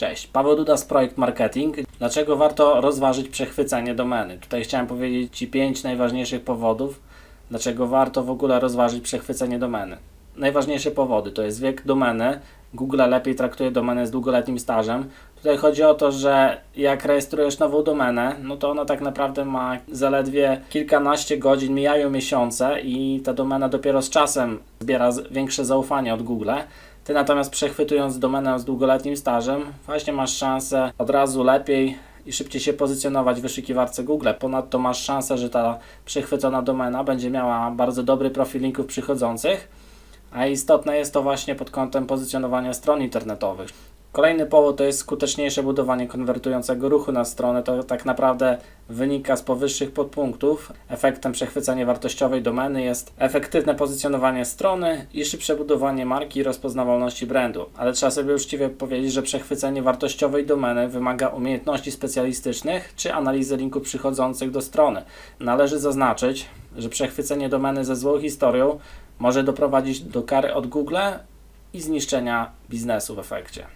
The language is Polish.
Cześć, Paweł Duda z Projekt Marketing. Dlaczego warto rozważyć przechwycenie domeny? Tutaj chciałem powiedzieć Ci pięć najważniejszych powodów, dlaczego warto w ogóle rozważyć przechwycenie domeny. Najważniejsze powody to jest wiek domeny. Google lepiej traktuje domenę z długoletnim stażem. Tutaj chodzi o to, że jak rejestrujesz nową domenę, no to ona tak naprawdę ma zaledwie kilkanaście godzin, mijają miesiące i ta domena dopiero z czasem zbiera większe zaufanie od Google. Ty natomiast przechwytując domenę z długoletnim stażem, właśnie masz szansę od razu lepiej i szybciej się pozycjonować w wyszukiwarce Google. Ponadto masz szansę, że ta przechwycona domena będzie miała bardzo dobry profil linków przychodzących, a istotne jest to właśnie pod kątem pozycjonowania stron internetowych. Kolejny powód to jest skuteczniejsze budowanie konwertującego ruchu na stronę. To tak naprawdę wynika z powyższych podpunktów. Efektem przechwycenia wartościowej domeny jest efektywne pozycjonowanie strony i szybsze budowanie marki i rozpoznawalności brandu. Ale trzeba sobie uczciwie powiedzieć, że przechwycenie wartościowej domeny wymaga umiejętności specjalistycznych czy analizy linków przychodzących do strony. Należy zaznaczyć, że przechwycenie domeny ze złą historią może doprowadzić do kary od Google i zniszczenia biznesu w efekcie.